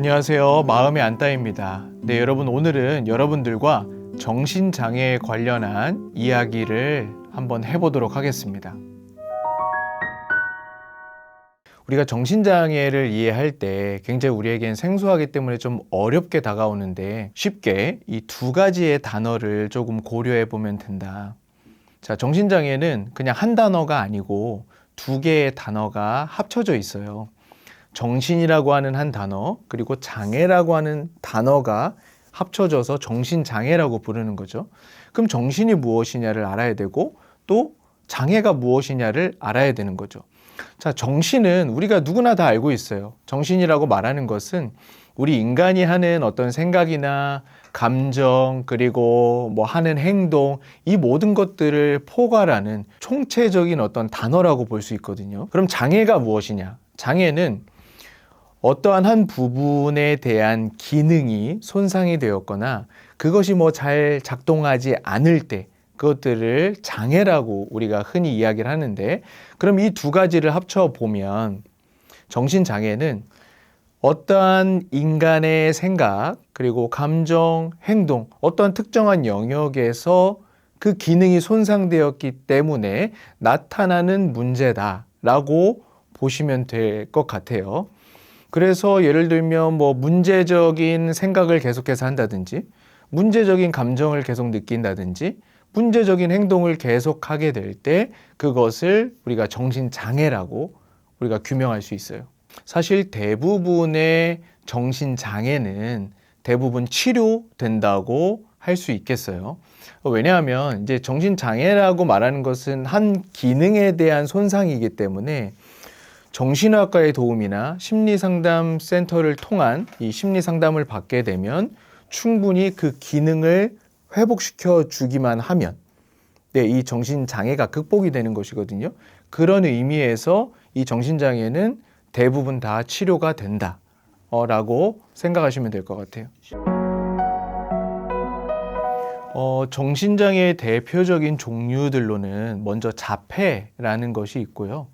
안녕하세요. 마음의 안따입니다. 네, 여러분 오늘은 여러분들과 정신 장애에 관련한 이야기를 한번 해 보도록 하겠습니다. 우리가 정신장애를 이해할 때 굉장히 우리에겐 생소하기 때문에 좀 어렵게 다가오는데 쉽게 이 두 가지의 단어를 조금 고려해 보면 된다. 자, 정신장애는 그냥 한 단어가 아니고 두 개의 단어가 합쳐져 있어요. 정신이라고 하는 한 단어, 그리고 장애라고 하는 단어가 합쳐져서 정신장애라고 부르는 거죠. 그럼 정신이 무엇이냐를 알아야 되고 또 장애가 무엇이냐를 알아야 되는 거죠. 자, 정신은 우리가 누구나 다 알고 있어요. 정신이라고 말하는 것은 우리 인간이 하는 어떤 생각이나 감정, 그리고 뭐 하는 행동, 이 모든 것들을 포괄하는 총체적인 어떤 단어라고 볼 수 있거든요. 그럼 장애가 무엇이냐? 장애는 어떠한 한 부분에 대한 기능이 손상이 되었거나 그것이 뭐 잘 작동하지 않을 때 그것들을 장애라고 우리가 흔히 이야기를 하는데 그럼 이 두 가지를 합쳐 보면 정신 장애는 어떠한 인간의 생각 그리고 감정, 행동 어떠한 특정한 영역에서 그 기능이 손상되었기 때문에 나타나는 문제다라고 보시면 될 것 같아요. 그래서 예를 들면 뭐 문제적인 생각을 계속해서 한다든지 문제적인 감정을 계속 느낀다든지 문제적인 행동을 계속하게 될 때 그것을 우리가 정신장애라고 우리가 규명할 수 있어요. 사실 대부분의 정신장애는 대부분 치료된다고 할 수 있겠어요. 왜냐하면 이제 정신장애라고 말하는 것은 한 기능에 대한 손상이기 때문에 정신의학과의 도움이나 심리상담 센터를 통한 이 심리상담을 받게 되면 충분히 그 기능을 회복시켜 주기만 하면 네, 이 정신장애가 극복이 되는 것이거든요. 그런 의미에서 이 정신장애는 대부분 다 치료가 된다. 어, 라고 생각하시면 될 것 같아요. 어, 정신장애의 대표적인 종류들로는 먼저 자폐라는 것이 있고요.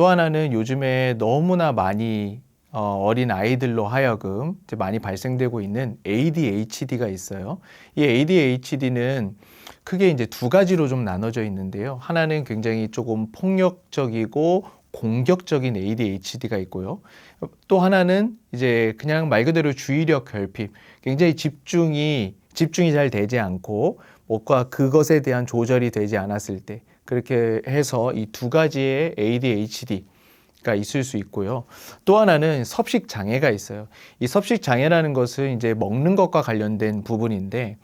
또 하나는 요즘에 너무나 많이 어, 어린 아이들로 하여금 많이 발생되고 있는 ADHD가 있어요. 이 ADHD는 크게 이제 두 가지로 좀 나눠져 있는데요. 하나는 굉장히 조금 폭력적이고 공격적인 ADHD가 있고요. 또 하나는 이제 그냥 말 그대로 주의력 결핍, 굉장히 집중이 집중이 잘 되지 않고 뭔가 그것에 대한 조절이 되지 않았을 때 그렇게 해서 이 두 가지의 ADHD가 있을 수 있고요. 또 하나는 섭식 장애가 있어요. 이 섭식 장애라는 것은 이제 먹는 것과 관련된 부분인데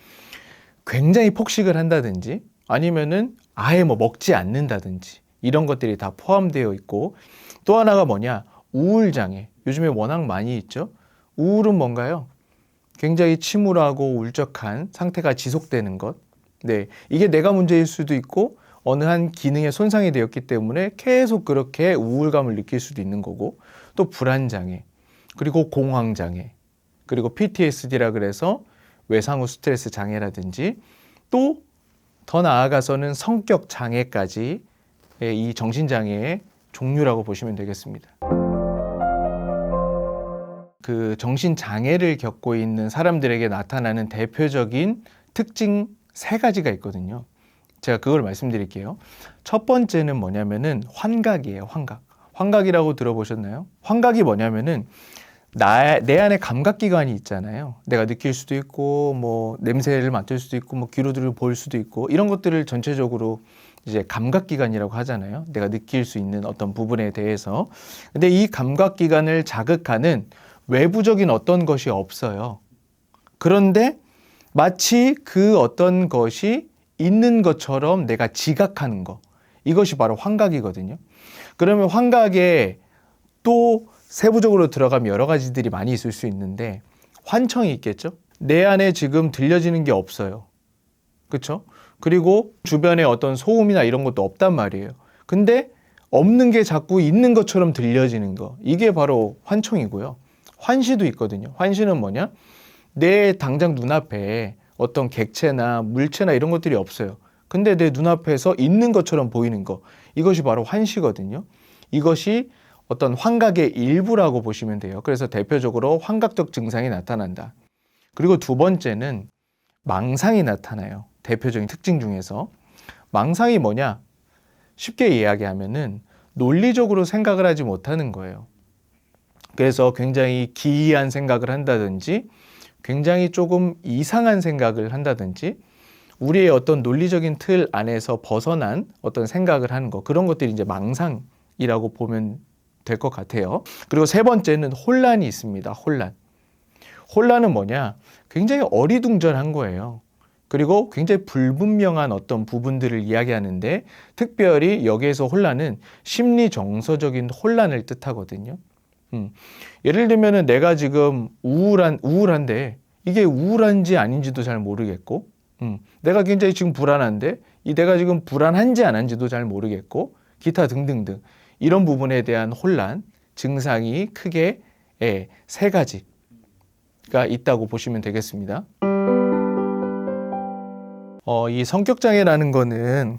굉장히 폭식을 한다든지 아니면은 아예 뭐 먹지 않는다든지 이런 것들이 다 포함되어 있고 또 하나가 뭐냐? 우울 장애. 요즘에 워낙 많이 있죠. 우울은 뭔가요? 굉장히 침울하고 울적한 상태가 지속되는 것. 네. 이게 내가 문제일 수도 있고 어느 한 기능에 손상이 되었기 때문에 계속 그렇게 우울감을 느낄 수도 있는 거고 또 불안 장애 그리고 공황 장애 그리고 PTSD라 그래서 외상후 스트레스 장애라든지 또 더 나아가서는 성격 장애까지 이 정신 장애의 종류라고 보시면 되겠습니다. 그 정신 장애를 겪고 있는 사람들에게 나타나는 대표적인 특징 세 가지가 있거든요. 제가 그걸 말씀드릴게요. 첫 번째는 뭐냐면은 환각이에요. 환각. 환각이라고 들어보셨나요? 환각이 뭐냐면은 나, 내 안에 감각기관이 있잖아요. 내가 느낄 수도 있고, 뭐, 냄새를 맡을 수도 있고, 뭐, 귀로 들을 볼 수도 있고, 이런 것들을 전체적으로 이제 감각기관이라고 하잖아요. 내가 느낄 수 있는 어떤 부분에 대해서. 근데 이 감각기관을 자극하는 외부적인 어떤 것이 없어요. 그런데 마치 그 어떤 것이 있는 것처럼 내가 지각하는 거. 이것이 바로 환각이거든요. 그러면 환각에 또 세부적으로 들어가면 여러 가지들이 많이 있을 수 있는데 환청이 있겠죠? 내 안에 지금 들려지는 게 없어요. 그렇죠? 그리고 주변에 어떤 소음이나 이런 것도 없단 말이에요. 근데 없는 게 자꾸 있는 것처럼 들려지는 거. 이게 바로 환청이고요. 환시도 있거든요. 환시는 뭐냐? 내 당장 눈앞에 어떤 객체나 물체나 이런 것들이 없어요. 근데 내 눈앞에서 있는 것처럼 보이는 거. 이것이 바로 환시거든요. 이것이 어떤 환각의 일부라고 보시면 돼요. 그래서 대표적으로 환각적 증상이 나타난다. 그리고 두 번째는 망상이 나타나요. 대표적인 특징 중에서 망상이 뭐냐? 쉽게 이야기하면은 논리적으로 생각을 하지 못하는 거예요. 그래서 굉장히 기이한 생각을 한다든지 굉장히 조금 이상한 생각을 한다든지 우리의 어떤 논리적인 틀 안에서 벗어난 어떤 생각을 하는 거 그런 것들이 이제 망상이라고 보면 될 것 같아요. 그리고 세 번째는 혼란이 있습니다. 혼란. 혼란은 뭐냐? 굉장히 어리둥절한 거예요. 그리고 굉장히 불분명한 어떤 부분들을 이야기하는데 특별히 여기에서 혼란은 심리 정서적인 혼란을 뜻하거든요. 음. 예를 들면은 내가 지금 우울한 우울한데 이게 우울한지 아닌지도 잘 모르겠고, 음. 내가 굉장히 지금 불안한데 이 내가 지금 불안한지 안 한지도 잘 모르겠고, 기타 등등등 이런 부분에 대한 혼란 증상이 크게 예, 세 가지가 있다고 보시면 되겠습니다. 어, 이 성격 장애라는 거는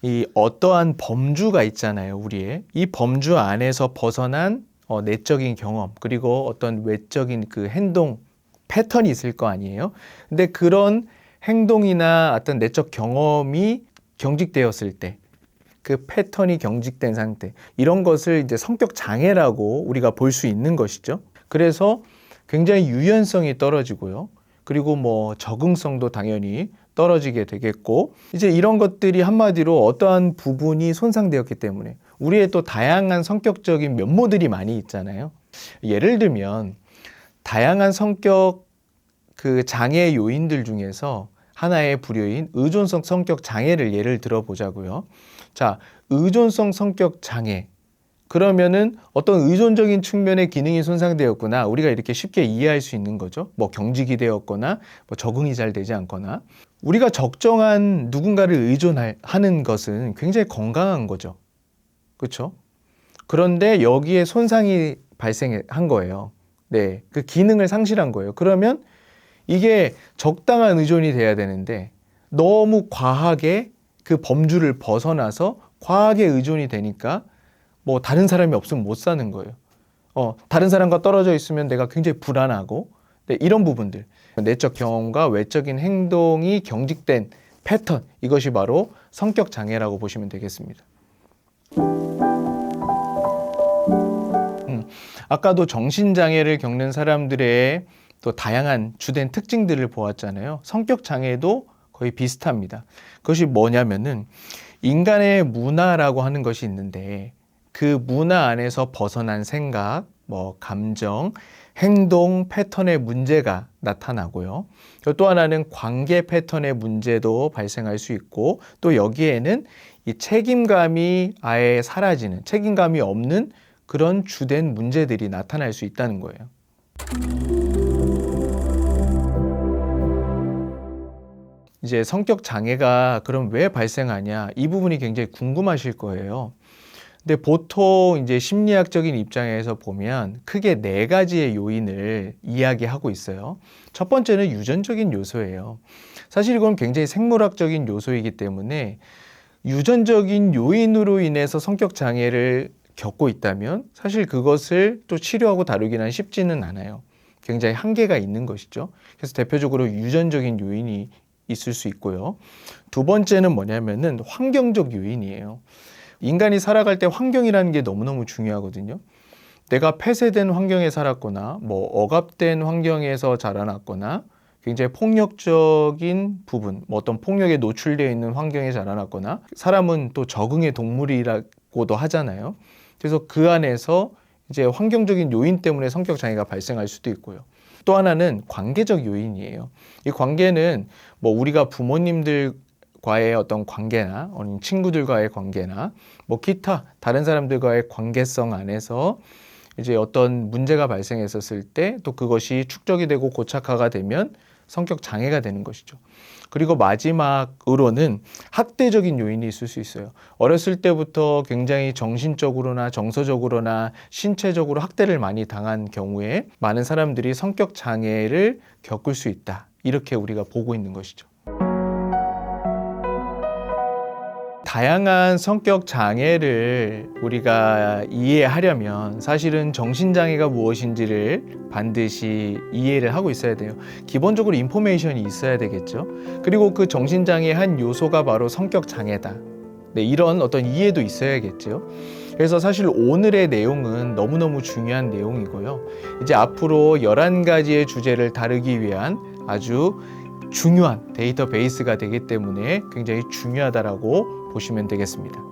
이 어떠한 범주가 있잖아요, 우리의. 이 범주 안에서 벗어난 어, 내적인 경험, 그리고 어떤 외적인 그 행동 패턴이 있을 거 아니에요. 근데 그런 행동이나 어떤 내적 경험이 경직되었을 때, 그 패턴이 경직된 상태, 이런 것을 이제 성격 장애라고 우리가 볼 수 있는 것이죠. 그래서 굉장히 유연성이 떨어지고요. 그리고 뭐 적응성도 당연히 떨어지게 되겠고 이제 이런 것들이 한마디로 어떠한 부분이 손상되었기 때문에 우리의 또 다양한 성격적인 면모들이 많이 있잖아요. 예를 들면 다양한 성격 그 장애 요인들 중에서 하나의 부류인 의존성 성격 장애를 예를 들어 보자고요. 자, 의존성 성격 장애. 그러면은 어떤 의존적인 측면의 기능이 손상되었구나. 우리가 이렇게 쉽게 이해할 수 있는 거죠. 뭐 경직이 되었거나 뭐 적응이 잘 되지 않거나 우리가 적정한 누군가를 의존하는 것은 굉장히 건강한 거죠. 그렇죠? 그런데 여기에 손상이 발생한 거예요. 네. 그 기능을 상실한 거예요. 그러면 이게 적당한 의존이 돼야 되는데 너무 과하게 그 범주를 벗어나서 과하게 의존이 되니까 뭐 다른 사람이 없으면 못 사는 거예요. 어, 다른 사람과 떨어져 있으면 내가 굉장히 불안하고 네, 이런 부분들 내적 경험과 외적인 행동이 경직된 패턴 이것이 바로 성격 장애라고 보시면 되겠습니다. 음, 아까도 정신 장애를 겪는 사람들의 또 다양한 주된 특징들을 보았잖아요. 성격 장애도 거의 비슷합니다. 그것이 뭐냐면은 인간의 문화라고 하는 것이 있는데 그 문화 안에서 벗어난 생각, 뭐 감정, 행동 패턴의 문제가 나타나고요. 또 하나는 관계 패턴의 문제도 발생할 수 있고 또 여기에는 이 책임감이 아예 사라지는 책임감이 없는 그런 주된 문제들이 나타날 수 있다는 거예요. 이제 성격 장애가 그럼 왜 발생하냐 이 부분이 굉장히 궁금하실 거예요. 근데 보통 이제 심리학적인 입장에서 보면 크게 네 가지의 요인을 이야기하고 있어요. 첫 번째는 유전적인 요소예요. 사실 이건 굉장히 생물학적인 요소이기 때문에 유전적인 요인으로 인해서 성격 장애를 겪고 있다면 사실 그것을 또 치료하고 다루기는 쉽지는 않아요. 굉장히 한계가 있는 것이죠. 그래서 대표적으로 유전적인 요인이 있을 수 있고요. 두 번째는 뭐냐면은 환경적 요인이에요. 인간이 살아갈 때 환경이라는 게 너무너무 중요하거든요. 내가 폐쇄된 환경에 살았거나 뭐 억압된 환경에서 자라났거나 굉장히 폭력적인 부분, 뭐 어떤 폭력에 노출되어 있는 환경에 자라났거나 사람은 또 적응의 동물이라고도 하잖아요. 그래서 그 안에서 이제 환경적인 요인 때문에 성격 장애가 발생할 수도 있고요. 또 하나는 관계적 요인이에요. 이 관계는 뭐 우리가 부모님들 과의 어떤 관계나 아니면 친구들과의 관계나 뭐 기타 다른 사람들과의 관계성 안에서 이제 어떤 문제가 발생했었을 때 또 그것이 축적이 되고 고착화가 되면 성격 장애가 되는 것이죠. 그리고 마지막으로는 학대적인 요인이 있을 수 있어요. 어렸을 때부터 굉장히 정신적으로나 정서적으로나 신체적으로 학대를 많이 당한 경우에 많은 사람들이 성격 장애를 겪을 수 있다. 이렇게 우리가 보고 있는 것이죠. 다양한 성격 장애를 우리가 이해하려면 사실은 정신 장애가 무엇인지를 반드시 이해를 하고 있어야 돼요. 기본적으로 인포메이션이 있어야 되겠죠. 그리고 그 정신 장애의 한 요소가 바로 성격 장애다. 네, 이런 어떤 이해도 있어야겠죠. 그래서 사실 오늘의 내용은 너무너무 중요한 내용이고요. 이제 앞으로 11가지의 주제를 다루기 위한 아주 중요한 데이터베이스가 되기 때문에 굉장히 중요하다라고 보시면 되겠습니다.